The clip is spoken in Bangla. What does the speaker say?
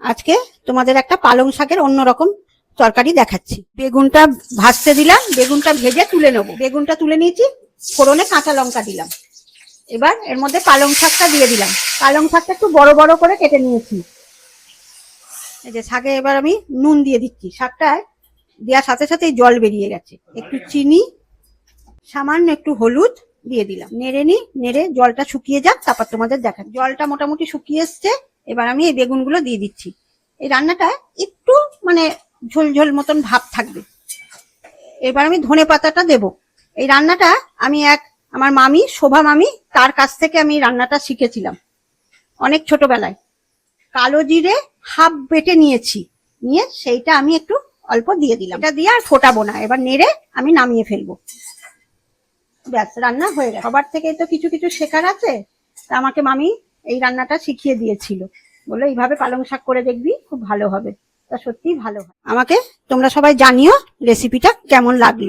আজকে তোমাদের একটা পালং শাকের অন্যরকম তরকারি দেখাচ্ছি। বেগুনটা ভাজতে দিলাম, বেগুনটা ভেজে তুলে নেব। বেগুনটা তুলে নিয়েছি, ফোড়নে কাঁচা লঙ্কা দিলাম। এবার এর মধ্যে পালং শাকটা দিয়ে দিলাম। পালং শাকটা একটু বড় বড় করে কেটে নিয়েছি। এই যে শাকে এবার আমি নুন দিয়ে দিচ্ছি। শাকটায় দেওয়ার সাথে সাথে জল বেরিয়ে গেছে। একটু চিনি, সামান্য একটু হলুদ দিয়ে দিলাম। নেড়ে নি, নেড়ে জলটা শুকিয়ে যাক, তারপর তোমাদের দেখা জলটা মোটামুটি শুকিয়ে এসছে। এবার আমি এই বেগুনগুলো দিয়ে দিচ্ছি। এই রান্নাটা একটু মানে ঝোল ঝোল মতন ভাব থাকবে। এবার আমি ধনে পাতাটা দেব। এই রান্নাটা আমি এক আমার মামি, শোভা মামি, তার কাছ থেকে আমি রান্নাটা শিখেছিলাম অনেক ছোটবেলায়। কালো জিরে হাফ বেটে নিয়েছি, নিয়ে সেইটা আমি একটু অল্প দিয়ে দিলাম। এটা দিয়ে আর ফোটাবো না, এবার নেড়ে আমি নামিয়ে ফেলব। ব্যাস, রান্না হয়ে গেছে। সবার থেকে তো কিছু কিছু শেখার আছে। তা আমাকে মামি এই রান্নাটা শিখিয়ে দিয়েছিল। বলে এইভাবে পালং শাক করে দেখবি, খুব ভালো হবে। তা সত্যিই ভালো হয়। আমাকে তোমরা সবাই জানিও রেসিপিটা কেমন লাগল।